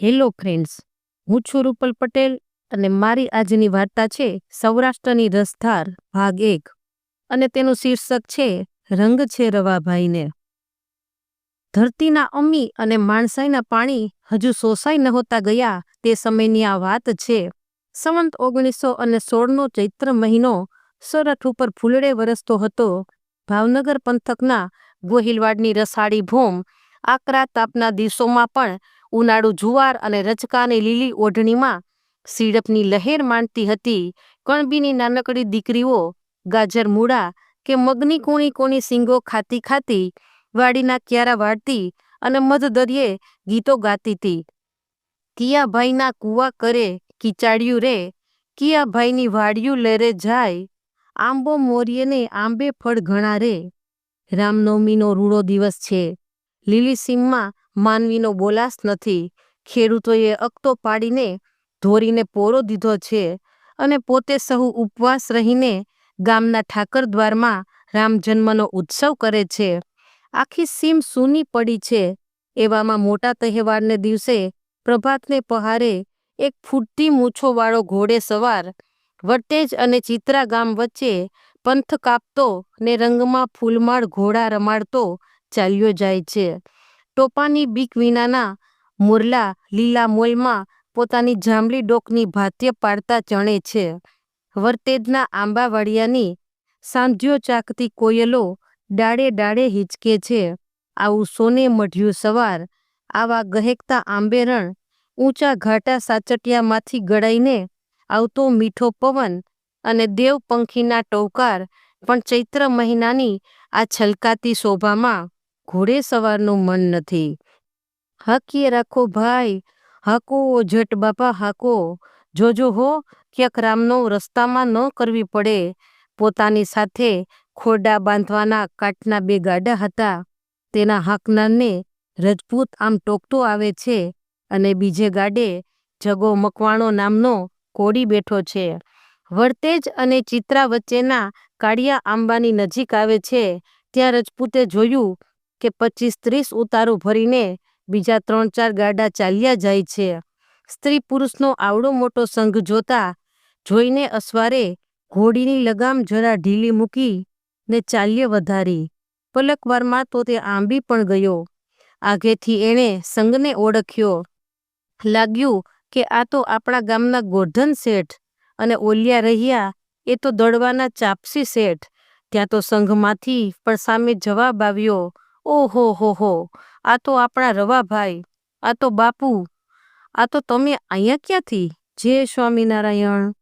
Hello friends, હું છું રૂપલ પટેલ અને મારી આજની વાર્તા છે સૌરાષ્ટ્રની રસધાર ભાગ એક અને તેનું શીર્ષક છે રંગ છે રવાભાઈને. ધરતીના અમી અને માણસાઈના પાણી હજુ સોસાઈ નહોતા ગયા તે સમયની આ વાત છે. સંવંત ઓગણીસો અને સોળનો ચૈત્ર મહિનો સોરઠ ઉપર ફૂલડે વરસતો હતો. ભાવનગર પંથકના ગોહિલવાડની રસાળી ભૂમ આકરા તાપના દિવસોમાં પણ ઉનાળુ જુવાર અને રચકાની લીલી ઓઢણીમાં સીડપની લહેર માંડતી હતી. કણબીની નાનકડી દીકરીઓ, ગાજર મૂળા કે મગની કૂણી કોણી સિંગો ખાતી ખાતી વાડીના ક્યારા વાળતી અને મધદરિયે ગીતો ગાતી હતી કિયાભાઈના કુવા કરે કિચાડ્યું રે, કિયાભાઈની વાડિયું લેરે જાય, આંબો મોરિયેને આંબે ફળ ઘણા રે. રામનવમીનો રૂડો દિવસ છે. લીલી સીમમાં માનવીનો બોલાસ નથી. ખેડૂતોએ અકતો પાડીને ધોરીને પોરો દીધો છે અને પોતે સહુ ઉપવાસ રહીને ગામના ઠાકર દ્વારમાં રામજન્મનો ઉત્સવ કરે છે. આખી સીમ સૂની પડી છે. એવામાં મોટા તહેવારને દિવસે પ્રભાતને પહારે એક ફૂટતી મૂછોવાળો ઘોડે સવાર વટેજ અને ચિત્રા ગામ વચ્ચે પંથ કાપતો ને રંગમાં ફૂલમાળ ઘોડા રમાડતો ચાલ્યો જાય છે. ટોપાની બીક વિનાના મોરલા લીલા મોલમાં પોતાની જાંબલી ડોકની ભાત્ય પાડતા ચણે છે. વર્તેજના આંબાવાડિયાની સાંધ્યો ચાકતી કોયલો ડાળે ડાળે હિંચકે છે. આવું સોને મઢ્યું સવાર, આવા ગહેકતા આંબેરણ ઊંચા ઘાટા સાચટિયામાંથી ગળાઈને આવતો મીઠો પવન અને દેવ પંખીના ટોકાર પણ ચૈત્ર મહિનાની આ છલકાતી શોભામાં ઘોડે સવારનું મન નથી. હાકીએ રાખો, ભાઈ, હાકો જેઠ બાપા, હાકો. જોજો હો, ક્યાંક રામનો રસ્તામાં ન કરવી પડે. પોતાની સાથે ખોડા બાંધવાના કાટના બે ગાડા હતા. તેના હાકનારને રજપૂત આમ ટોકતો આવે છે અને બીજે ગાડે જગો મકવાણો નામનો કોડી બેઠો છે. વર્તેજ અને ચિત્રા વચ્ચેના કાળિયા આંબાની નજીક આવે છે. ત્યાં રજપૂતે જોયું કે પચીસ ત્રીસ ઉતારું ભરીને બીજા ત્રણ ચાર ગાડા ચાલ્યા જાય છે. સ્ત્રી પુરુષનો આવડો મોટો સંઘ જોતા જોઈને અસવારે ઘોડીની લગામ જરા ઢીલી મૂકી ને ચાલ્ય વધારી. પલકવારમાં તો તે આંબી પણ ગયો. આગેથી એણે સંઘને ઓળખ્યો. લાગ્યું કે આ તો આપણા ગામના ગોર્ધન શેઠ અને ઓલિયા રહ્યા એ તો દળવાના ચાપસી શેઠ. ત્યાં તો સંઘમાંથી પણ સામે જવાબ આવ્યો. ઓહો, હો હો. આ તો આપણા રવાભાઈ, આ તો બાપુ. આ તો તમે અહીંયા ક્યાંથી? જે સ્વામિનારાયણ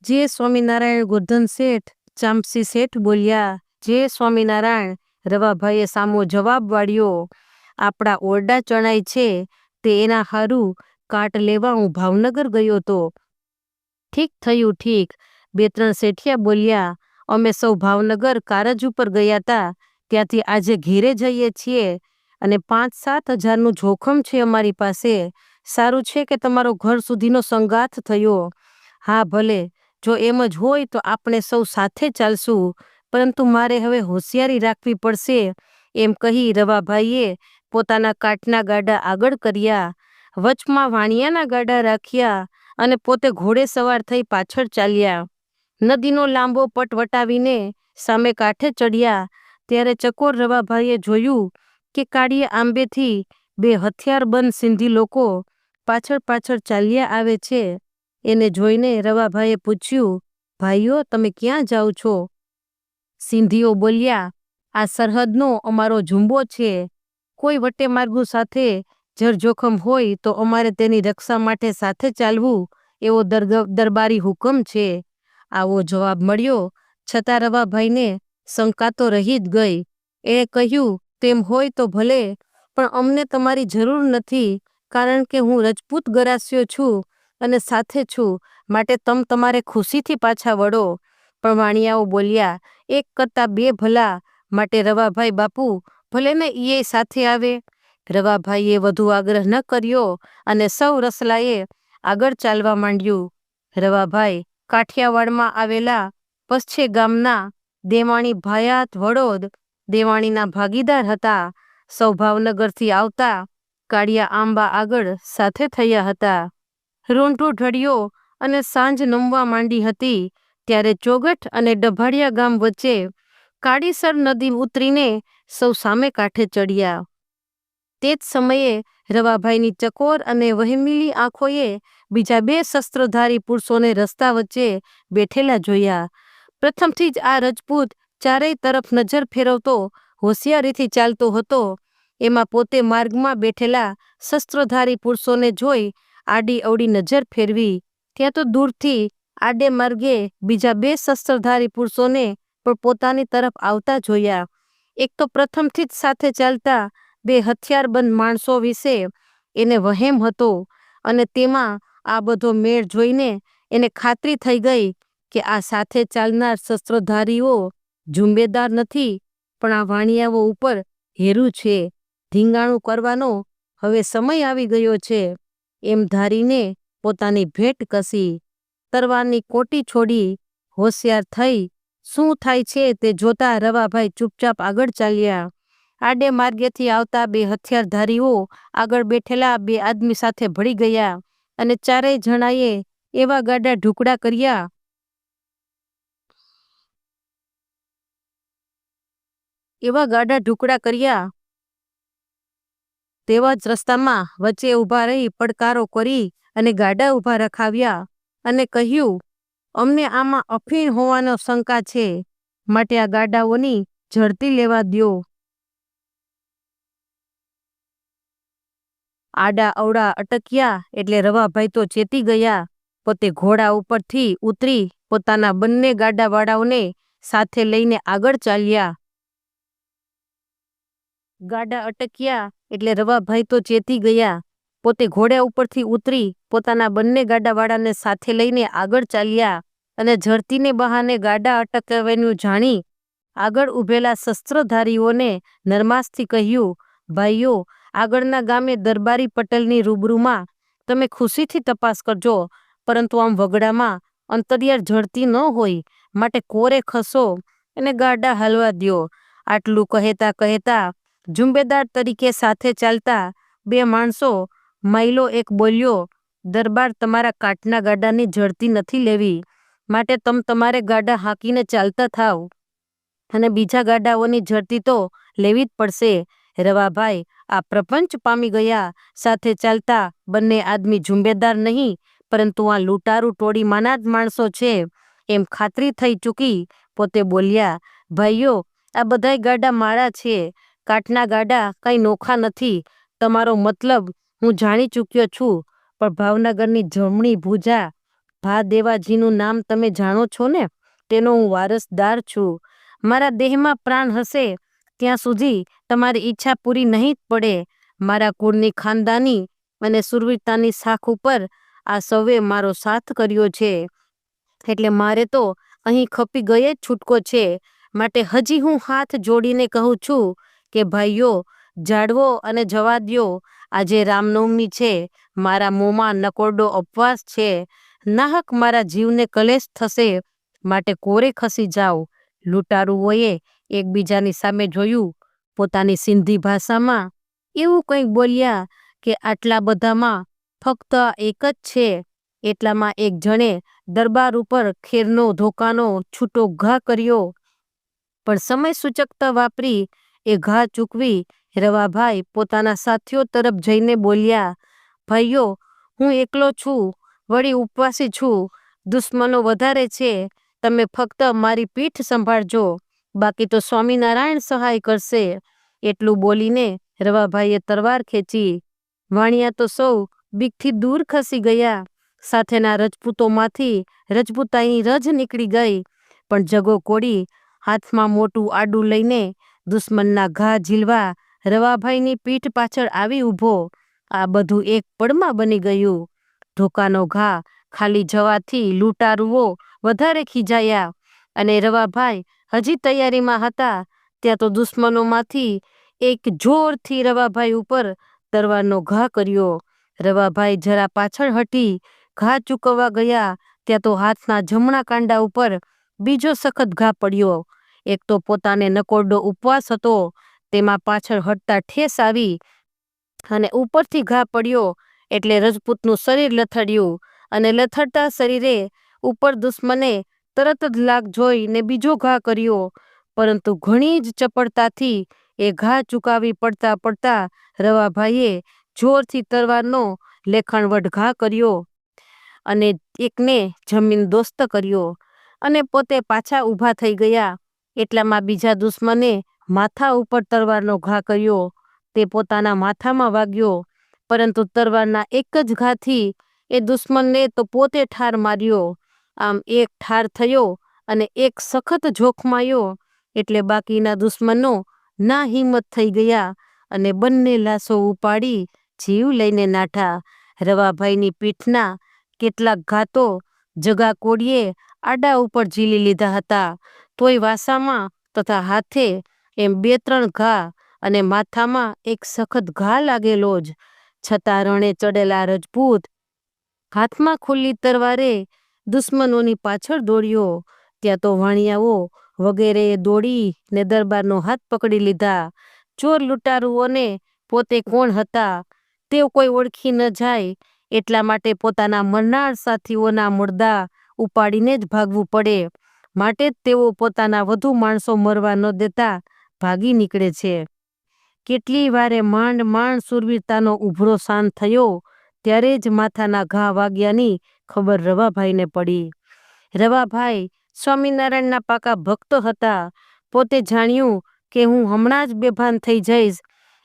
જે સ્વામિનારાયણ ગોર્ધન શેઠ, ચામસી શેઠ બોલ્યા. જે સ્વામિનારાયણ, રવાભાઈએ સામો જવાબ વાળ્યો. આપણા ઓરડા ચણાય છે, તે એના હારું કાટ લેવા હું ભાવનગર ગયો તો. ઠીક થયું, ઠીક. બે ત્રણ શેઠિયા બોલ્યા, અમે સૌ ભાવનગર કારજ ઉપર ગયા તા. ત્યાંથી આજે ઘેરે જઈએ છીએ અને પાંચ સાત હજારનું જોખમ છે અમારી પાસે. સારું છે કે તમારો ઘર સુધીનો સંગાથ થયો. હા, ભલે. જો એમ જ હોય તો આપણે સૌ સાથે ચાલશું. પરંતુ મારે હવે હોશિયારી રાખવી પડશે. એમ કહી રવાભાઈએ પોતાના કાટના ગાડા આગળ કર્યા. વચમાં વાણિયાના ગાડા રાખ્યા અને પોતે ઘોડે સવાર થઈ પાછળ ચાલ્યા. નદીનો લાંબો પટ વટાવીને સામે કાંઠે ચડ્યા ત્યારે ચકોર રવાભાઈએ જોયું કે કાળીએ આંબેથી બે હથિયારબંધ સિંધી લોકો પાછળ પાછળ ચાલ્યા આવે છે. એને જોઈને રવાભાઈએ પૂછ્યું, ભાઈઓ, તમે ક્યાં જાઓ છો? સિંધીઓ બોલ્યા, આ સરહદનો અમારો ઝુંબો છે. કોઈ વટે માર્ગો સાથે જરજોખમ હોય તો અમારે તેની રક્ષા માટે સાથે ચાલવું એવો દરબારી હુકમ છે. આવો જવાબ મળ્યો, છતાં રવાભાઈને શંકા તો રહી જ ગઈ. એણે કહ્યું, તેમ હોય તો ભલે, પણ અમને તમારી જરૂર નથી, કારણ કે હું રજપૂત ગરાસ્યો છું અને સાથે છું, માટે તમ તમારે ખુશીથી પાછા વળો. પણ વાણિયાઓ બોલ્યા, એક કરતાં બે ભલા, માટે રવાભાઈ બાપુ, ભલે ને ઈએ સાથે આવે. રવાભાઈએ વધુ આગ્રહ ન કર્યો અને સૌ રસલાએ આગળ ચાલવા માંડ્યું. રવાભાઈ કાઠિયાવાડમાં આવેલા પશ્ચે ગામના દેવાણી ભાયાત વડોદ દેવાણીના ભાગીદાર હતા. સૌ ભાવનગરથી આવતા કાળિયા આંબા આગળ સાથે થયા હતા. રૂંઠો ઢળ્યો અને સાંજ નમવા માંડી હતી, ત્યારે ચોગઠ અને ડભાડિયા ગામ વચ્ચે કાળીસર નદી ઉતરીને સૌ સામે કાંઠે ચડ્યા. તે જ સમયે રવાભાઈની ચકોર અને વહેમીલી આંખોએ બીજા બે શસ્ત્રધારી પુરુષોને રસ્તા વચ્ચે બેઠેલા જોયા. પ્રથમથી જ આ રજપૂત ચારેય તરફ નજર ફેરવતો, હોશિયારીથી ચાલતો હતો. એમાં પોતે માર્ગમાં બેઠેલા શસ્ત્રધારી પુરુષોને જોઈ આડી અવડી નજર ફેરવી. ત્યાં તો દૂરથી આડે માર્ગે બીજા બે શસ્ત્રધારી પુરુષોને પણ પોતાની તરફ આવતા જોયા. એક તો પ્રથમથી જ સાથે ચાલતા બે હથિયારબંધ માણસો વિશે એને વહેમ હતો અને તેમાં આ બધો મેળ જોઈને એને ખાતરી થઈ ગઈ કે આ સાથે ચાલનાર શસ્ત્રધારીઓ ઝુંબેદાર નથી, પણ આ વાણિયાઓ ઉપર હેરું છે. ધીંગાણું કરવાનો હવે સમય આવી ગયો છે. એમ ધારીને પોતાની ભેટ કસી. તરવારની કોટી છોડી હોશિયાર થઈ. શું થાય છે તે જોતા રવાભાઈ ચૂપચાપ આગળ ચાલ્યા. આડે માર્ગેથી આવતા બે હથિયારધારીઓ આગળ બેઠેલા બે આદમી સાથે ભળી ગયા અને ચારેય જણાએ એવા ગાડા ઢુકડા કર્યા એવા ગાડા ઢુકડા કર્યા. તેવા જ રસ્તામાં વચ્ચે ઊભા રહી પડકારો કરી અને ગાડા ઊભા રખાવ્યા અને કહ્યું, અમને આમાં અફીણ હોવાનો શંકા છે. માટે આ ગાડાઓની ઝડતી લેવા દ્યો. આડા અવડા અટક્યા એટલે રવાભાઈ તો ચેતી ગયા. પોતે ઘોડા ઉપરથી ઉતરી પોતાના બંને ગાડાવાળાઓને સાથે લઈને આગળ ચાલ્યા. ગાડા અટક્યા એટલે રવાભાઈ તો ચેતી ગયા. પોતે ઘોડા ઉપરથી ઉતરી પોતાના બંને ગાડાવાળાને સાથે લઈને આગળ ચાલ્યા અને ઝડતીને બહાને ગાડા અટકાવવાનું જાણી આગળ ઊભેલા શસ્ત્રધારીઓને નરમાસથી કહ્યું, ભાઈઓ, આગળના ગામે દરબારી પટેલની રૂબરૂમાં તમે ખુશીથી તપાસ કરજો, પરંતુ આમ વગડામાં અંતરિયાળ ઝડતી ન હોય, માટે કોરે ખસો અને ગાડા હાલવા દ્યો. આટલું કહેતા કહેતા ઝુંબેદાર તરીકે સાથે ચાલતા બે માણસો માઇલો એક બોલ્યો, દરબાર તમારા કાટના ગાડાની ઝડતી નથી લેવી. માટે તમ તમારે ગાડા હાંકીને ચાલતા થાવ. અને બીજા ગાડાઓની ઝડતી તો લેવી જ પડશે. રવાભાઈ આ પ્રપંચ પામી ગયા. સાથે ચાલતા બંને આદમી ઝુંબેદાર નહીં, પરંતુ આ લૂંટારું ટોળીમાંના જ માણસો છે. એમ ખાતરી થઈ ચૂકી પોતે બોલ્યા, ભાઈઓ, આ બધાય ગાડા માળા છે. કાઠના ગાડા કંઈ નોખા નથી. તમારો મતલબ હું જાણી ચૂક્યો છું, પણ ભાવનગરની જમણી ભૂજા ભાદેવાજીનું નામ તમે જાણો છો ને? તેનો હું વારસદાર છું. મારા દેહમાં પ્રાણ હશે, ત્યાં સુધી તમારી ઈચ્છા પૂરી નહીં જ પડે. મારા કુળની ખાનદાની અને સુરવીરતાની શાખ ઉપર આ સૌએ મારો સાથ કર્યો છે. એટલે મારે તો અહીં ખપી ગયે જ છૂટકો છે. માટે હજી હું હાથ જોડીને કહું છું કે ભાઈઓ જાળવો અને જવા દો આજે રામનવમી છે, મારા મોંમાં નકોરડો ઉપવાસ છે, નાહક મારા જીવને કલેશ થશે, માટે કોરે ખસી જાઓ. લૂંટારુઓએ એકબીજાની સામે જોયું, પોતાની સિંધી ભાષામાં એવું કંઈક બોલ્યા કે આટલા બધામાં ફક્ત એક જ છે, એટલામાં એક જણે દરબાર ઉપર ખેરનો ધોકાનો છૂટો ઘા કર્યો. પણ સમય સૂચકતા વાપરી એ ઘા ચૂકવી રવાભાઈ પોતાના સાથીઓ તરફ જઈને બોલ્યા, ભાઈઓ, હું એકલો છું, વળી ઉપવાસી છું. દુશ્મનો વધારે છે. તમે ફક્ત મારી પીઠ સંભાળજો. બાકી તો સ્વામિનારાયણ સહાય કરશે. એટલું બોલીને રવાભાઈએ તરવાર ખેંચી. વાણિયા તો સૌ બીકથી દૂર ખસી ગયા. સાથેના રજપૂતોમાંથી રજપૂતાઈની રજ નીકળી ગઈ. પણ જગો કોડી હાથમાં મોટું આડું લઈને દુશ્મનના ઘા ઝીલવા રવાભાઈની પીઠ પાછળ આવી ઊભો. આ બધું એક પળમાં બની ગયું. ધોકાનો ઘા ખાલી જવાથી લૂંટારુઓ વધારે ખીજાયા અને રવાભાઈ હજી તૈયારીમાં હતા. ત્યાં તો દુશ્મનોમાંથી એક જોરથી રવાભાઈ ઉપર તરવાનો ઘા કર્યો. રવાભાઈ જરા પાછળ હટી ઘા ચૂકવવા ગયા. ત્યાં તો હાથના જમણા કાંડા ઉપર બીજો સખત ઘા પડ્યો. એક તો પોતાને નકોરડો ઉપવાસ હતો, તેમાં પાછળ હટતા ઠેસ આવી અને ઉપરથી ઘા પડ્યો એટલે રજપૂતનું શરીર લથડ્યું અને લથડતા શરીરે ઉપર દુશ્મને તરત જ લાગ જોઈને બીજો ઘા કર્યો, પરંતુ ઘણી જ ચપળતાથી એ ઘા ચૂકાવી પડતા પડતા રવાભાઈએ જોરથી તરવારનો લેખણવટ ઘા કર્યો અને એકને જમીન દોસ્ત કર્યો અને પોતે પાછા ઊભા થઈ ગયા. એટલામાં બીજા દુશ્મને માથા ઉપર તરવારનો ઘા કર્યો. તે પોતાના માથામાં વાગ્યો, પરંતુ તરવારના એક જ ઘાથી એ દુશ્મનને તો પોતે ઠાર માર્યો. આમ એક ઠાર થયો અને એક સખત જોખમાયો એટલે બાકીના દુશ્મનો ના હિંમત થઈ ગયા અને બંને લાશો ઉપાડી જીવ લઈને નાઠા. રવાભાઈની પીઠના કેટલાક ઘાતો જગા કોડીએ આડા ઉપર ઝીલી લીધા હતા. તોય વાસામાં તથા હાથે એમ બે ત્રણ ઘા અને માથામાં એક સખત ઘા લાગેલો જ, છતાં રણે ચડેલા રજપૂત હાથમાં ખુલ્લી તરવારે દુશ્મનોની પાછળ દોડ્યો. ત્યાં તો વાણિયાઓ વગેરેએ દોડી ને દરબારનો હાથ પકડી લીધા. ચોર લૂંટારુઓને પોતે કોણ હતા? તેઓ કોઈ ઓળખી ન જાય. એટલા માટે પોતાના મરનાર સાથીઓના મુર્દા ઉપાડીને જ ભાગવું પડે. માટે જ તેઓ પોતાના વધુ માણસો મરવા ન દેતા ભાગી નીકળે છે. કેટલી વારે માંડ માંડ સુરવીરતાનો ઉભરો શાંત થયો, ત્યારે જ માથાના ઘા વાગ્યાની ખબર રવાભાઈને પડી. રવાભાઈ સ્વામિનારાયણના પાકા ભક્તો હતા. પોતે જાણ્યું કે હું હમણાં જ બેભાન થઈ જઈશ,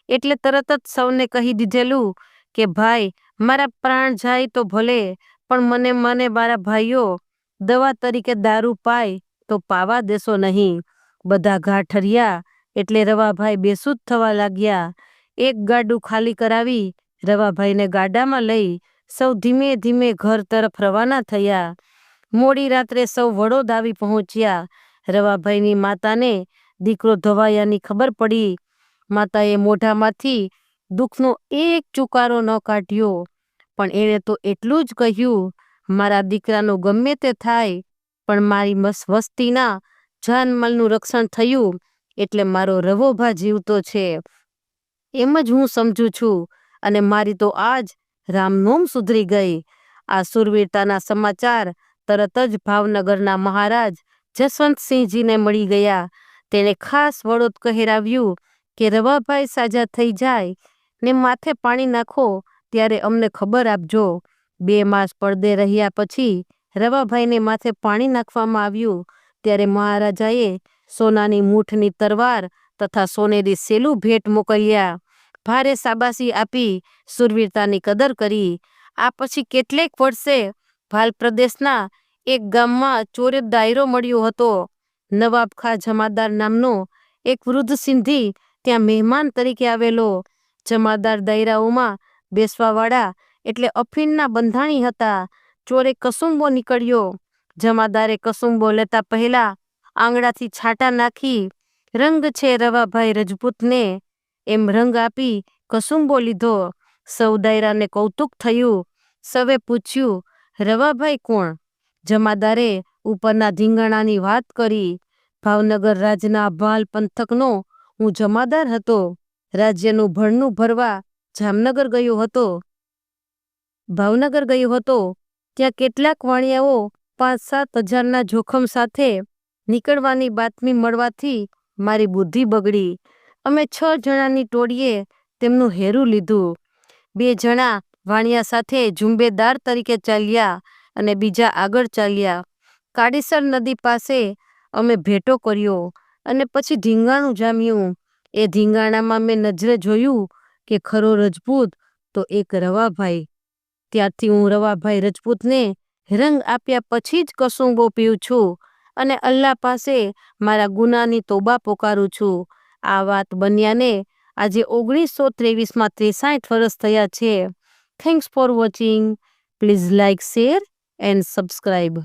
એટલે તરત જ સૌને કહી દીધેલું કે, ભાઈ, મારા પ્રાણ જાય તો ભલે, પણ મને મને મારા ભાઈઓ દવા તરીકે દારૂ પાય તો પાવા દેશો નહીં. બધા ઘા ઠર્યા એટલે રવાભાઈ બેસુદ થવા લાગ્યા. એક ગાડું ખાલી કરાવી રવાભાઈને ગાડામાં લઈ સૌ ધીમે ધીમે ઘર તરફ રવાના થયા. મોડી રાત્રે સૌ વડોદ આવી પહોંચ્યા. રવાભાઈની માતાને દીકરો ધવાયાની ખબર પડી. માતાએ મોઢામાંથી દુઃખનો એક ચુકારો ન કાઢ્યો. પણ એણે તો એટલું જ કહ્યું મારા દીકરાનું ગમે તે થાય, પણ મારી વસ્તીના જાનમાલનું રક્ષણ થયું એટલે મારો રવોભા જીવતો છે. એમ જ હું સમજુ છું અને મારી તો આજ રામનોમ સુધરી ગઈ. આ સુરવીરતાના સમાચાર તરત જ ભાવનગરના મહારાજ જસવંતસિંહજીને મળી ગયા. તેણે ખાસ વડોદ કહેરાવ્યું કે રવાભાઈ સાજા થઈ જાય ને માથે પાણી નાખો, ત્યારે અમને ખબર આપજો. બે માસ પડદે રહ્યા પછી રવાભાઈને માથે પાણી નાખવામાં આવ્યું. ત્યારે મહારાજાએ સોનાની મૂઠની તરવાર તથા સોનેરી સેલું ભેટ મોકલ્યા. ભારે સાબાસી આપી સુરવીરતાની કદર કરી. આ પછી કેટલેક વર્ષે ભાલ પ્રદેશના એક ગામમાં ચોરે દાયરો મળ્યો હતો. નવાબ ખા જમાદાર નામનો એક વૃદ્ધ સિંધી ત્યાં મહેમાન તરીકે આવેલો. જમાદાર દાયરાઓમાં બેસવાવાળા એટલે અફીણના બંધાણી હતા. ચોરે કસુંબો નીકળ્યો. જમાદારે કસુંબો લેતા પહેલા આંગળાથી છાંટા નાખી, રંગ છે રવાભાઈ રજપૂતને. એમ રંગ આપી કસુંબો લીધો. સૌ દાયરાને કૌતુક થયું. સવે પૂછ્યું, રવાભાઈ કોણ? જમાદારે ઉપરના ધીંગણાની વાત કરી. ભાવનગર રાજના ભાલ પંથકનો હું જમાદાર હતો. રાજ્યનું ભણનું ભરવા જામનગર ગયો હતો. ભાવનગર ગયો હતો, ત્યાં કેટલાક વાણિયાઓ પાંચ સાત હજારના જોખમ સાથે નીકળવાની બાતમી મળવાથી મારી બુદ્ધિ બગડી. અમે છ જણાની ટોળીએ તેમનું હેરું લીધું. બે જણા વાણિયા સાથે ઝુંબેદાર તરીકે ચાલ્યા અને બીજા આગળ ચાલ્યા. કાડીસર નદી પાસે અમે ભેટો કર્યો અને પછી ધીંગાણું જામ્યું. એ ધીંગાણામાં મેં નજરે જોયું કે ખરો રજપૂત તો એક રવાભાઈ ત્યારથી હું રવાભાઈ રજપૂતને રંગ આપ્યા પછી જ કસુંબો પીઉં છું અને અલ્લાહ પાસે મારા ગુનાની તોબા પોકારું છું. આ વાત બન્યાને આજે ઓગણીસો ત્રેવીસમાં ત્રેસાઠ વર્ષ થયા છે. Thanks for watching please like share and subscribe